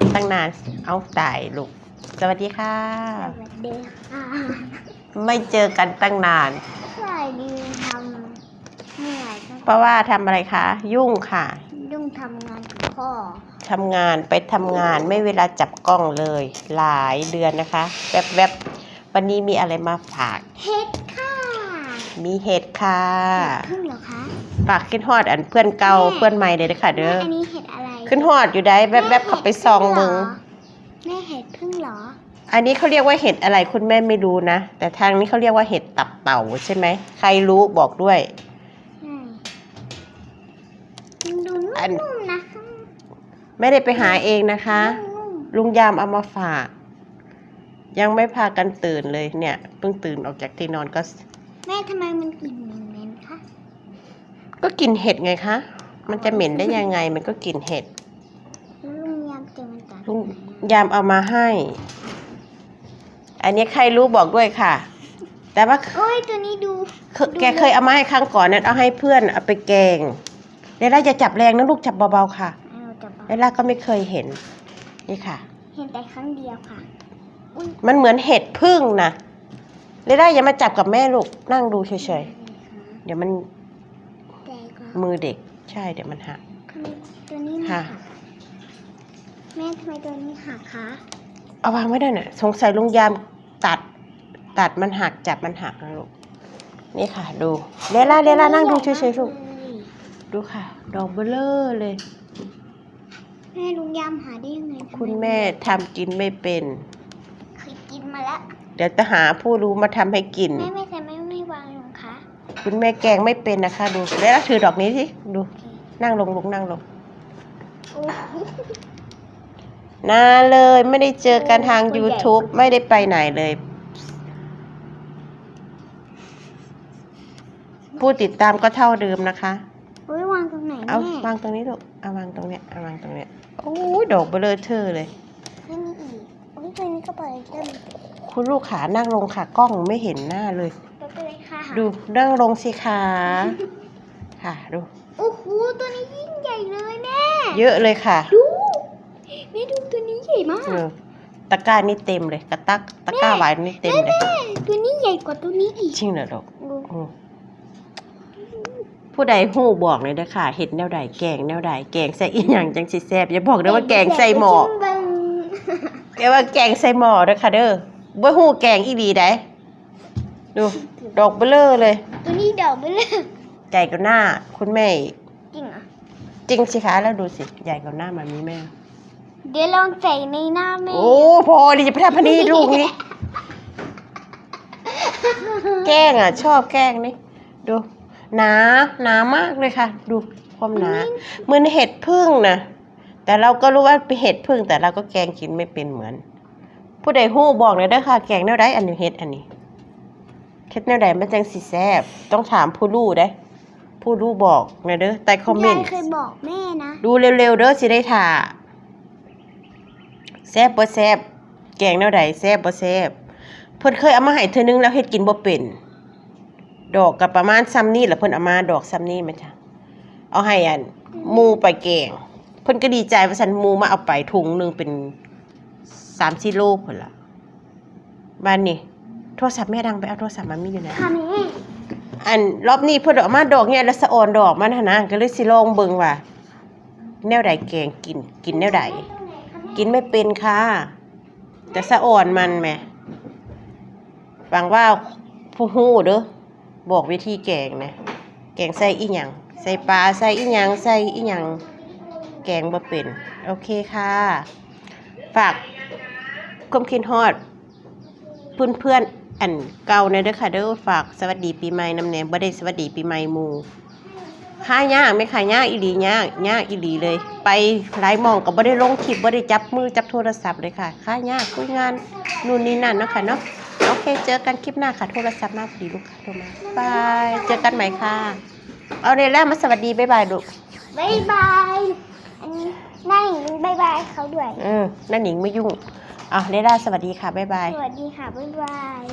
ทำตั้งนาน เอาตายลูก สวัสดีค่ะ สวัสดีค่ะไม่เจอกันตั้งนาน สวัสดีทำเหนื่อยก็เพราะว่าทำอะไรคะ ยุ่งค่ะ ยุ่งทำงานกับพ่อทำงานไปทำงานไม่เวลาจับกล้องเลย หลายเดือนนะคะ แวบๆ วันนี้มีอะไรมาฝาก เฮ็ดค่ะมีเห็ดค่ะ เห็ดพึ่งเหรอคะ ฝากขึ้นฮอดอันเพื่อนเก่าแม่ เพื่อนใหม่เลยนะคะเด้แม่ออันนี้เห็ดอะไร ขึ้นฮอดอยู่ได้แวบๆเข้าไปซองมึงแม่เห็ดพึ่งเหรอ อันนี้เขาเรียกว่าเห็ดอะไรคุณแม่ไม่รู้นะ แต่ทางนี้เขาเรียกว่าเห็ดตับเต่าใช่ไหม ใครรู้บอกด้วยใช่มันดูอัน นุ่มๆนะคะไม่ได้ไปหาเองนะคะ นุ่มลุงยามเอามาฝาก ยังไม่พากันตื่นเลยเนี่ยเพิ่งตื่นออกจากที่นอนก็ ๆแม่ทำไมมันกลิ่นเหม็นๆคะก็กินเห็ดไงคะ มันจะเหม็นได้ยังไงมันก็กินเห็ด ลุงไหนยามเอามาให้ อันนี้ใครรู้บอกด้วยค่ะ แต่ว่าโอ้ยตัวนี้ดูเคแกเคยเอามาให้ครั้งก่อนนั้นเอาให้เพื่อนเอาไปแกงเดล่าจะจับแรงนะลูกจับเบาๆค่ะเอาจับเดล่าก็ไม่เคยเห็น นี่ค่ะ เห็นแต่ครั้งเดียวค่ะอุ้ยมันเหมือนเห็ดพึ่งนะเดล่าอย่ามาจับกับแม่ลูกนั่งดูเฉยๆ เดี๋ยวมันแดงกว่ามือเด็กใช่เดี๋ยวมันหักทำไมตัวนี้มันค่ะหัก แม่ทำไมตัวนี้หักคะเอาวางไว้ได้น่ะ สงสัยลุงยามตัด ตัดมันหักจับมันหักนะลูก นี่ค่ะ ดูเดล่าเดล่านั่งดูเฉยๆลูก ดูค่ะ ดอกเบลเลอร์เลย แม่ลุงยามหาได้ยังไงทำไคุณแม่ทำกินไม่เป็น เคยกินมาแล้ว เดี๋ยวจะหาผู้รู้มาทำให้กิน แม่ไม่ใช่ไม่ไม่วางลงคะคุณแม่แกงไม่เป็นนะคะ ดูแล้วถือดอกนี้สิ ดูโอเคนั่งลงลงนั่งลง โอ้ นานเลยไม่ได้เจอกันทาง YouTube ไม่ได้ไปไหนเลย ผู้ติดตามก็เท่าเดิมนะคะโอ้ยวางตรงไหนเอาแม่วางตรงนี้ลูกเอาวางตรงเนี้ยเอาวางตรงเนี้ยโอ้ยดอกเบลอเทอร์เลย ไม่มีอีกโอ้ยตัวนี้ก็เปิดเต็มคุณลูกขานั่งลงค่ะกล้องไม่เห็นหน้าเลยไปเลยค่ะดูนั่งลงสิคะค่ะดู โอ้โหตัวนี้ยิ่งใหญ่เลยแม่ เยอะเลยค่ะ ดู แม่ดูตัวนี้ใหญ่มาก เออตะกร้านี่เต็มเลยกระตักตะกร้าหวานนี่เต็มเลยแม่ตัวนี้ใหญ่กว่าตัวนี้อีกจริงเหรอลูกดูอืมผู้ใดหู้บอกเลยเด้อค่ะเห็ดแนวใดแกงแนวใดแกงใส่อีหยังจังสิแซ่บอย่าบอกเด้อว่าแกงใส่หม้อเบิ่งเดี๋ยวว่าแกงใส่หม้อเด้อค่ะเด้อบ่ฮู้แกงอีหลีได้ดู ดอกเบลอเลย ตัวนี้ดอกไปเลยใหญ่กว่าหน้า คุณแม่อีกจริงเหรอจริงสิคะแล้วดูสิใหญ่กว่าหน้ามันมีแม่ เดี๋ยวลองใส่ในหน้าแม่ โอ้พอดีจะไปทำพนีลูกนี้ แกล้งอะ ชอบแกล้งนี่ ดู หนาหนามากเลยค่ะ ดูความหนาเหมือนเห็ดพึ่งนะแต่เราก็รู้ว่าเป็นเห็ดพึ่ง แต่เราก็แกงกินไม่เป็นเหมือน ผู้ใดหู้บอกเลยเด้อค่ะ แกงแนวใดอันนี้เห็ดอันนี้เห็ดแนวใดมันจังสิแซ่บต้องถามผู้รู้ได้ผู้รู้บอกนะเด้อใต้คอมเมนยายต์เคยบอกแม่นะ ดูเร็วๆเด้อสิได้ถ่าแซ่บบ่แซ่บแกงแนวใดแซ่บบ่แซ่บเพิ่นเคยเอามาให้เธอนึงแล้วเฮ็ดกินบ่เป็น ดอกกับประมาณซ้ำนี่แหละเพิ่นเอามาดอกซ้ำนี่แม่จ้ะเอาให้อันหมูไปแกงเพิ่นก็ดีใจว่าซั่นหมูมาเอาไปถุงหนึงเป็น3-4โลพุ่นล่ะบ้านนี้โทรศัพท์แม่ดังไปเอาโทรศัพท์มามีอยู่ไหนค่ะแม่อันรอบนี้เพิ่นเอามาดอกเนี่ยแล้วสะออนดอกมันหั่นนะก็เลยสิลองเบิ่งว่า แนวใดแกงกินกินแนวใด กินไม่เป็นค่ะ แต่สะอ่อนมันแหมฟังว่าผู้ฮู้เด้อบอกวิธีแกงนะแกงใส่อีหยังใส่ปลาใส่อีหยังใส่อีหยังแกงบ่เป็น โอเคค่ะ ฝากความคิดฮอดเพื่อนเพื่อนอันเก่าในเด้อค่ะเด้อฝากสวัสดีปีใหม่นำแหนบ่ได้สวัสดีปีใหม่หมู่ ค่ายากไหม่ค่ายากอีหลียากยากอีหลีเลย ไปหลายหมองก็บ่ได้ลงคลิปบ่ได้จับมือจับโทรศัพท์เลยค่ะค่ายากคุยงานนู่นนี่นั่นเนาะค่ะเนาะโอเค เจอกันคลิปหน้าค่ะ โทรศัพท์มาพอดีลูกค้าโทรมาบายเจอกันใหม่ค่ะ เอาเรล่ามาสวัสดีบ๊ายบายลูกบายบายอันนี้นั่งบายบายเขาด้วยเออนั่นหนิงไม่ยุ่งเอาเรล่าสวัสดีค่ะบ๊ายบายสวัสดีค่ะบ๊ายบาย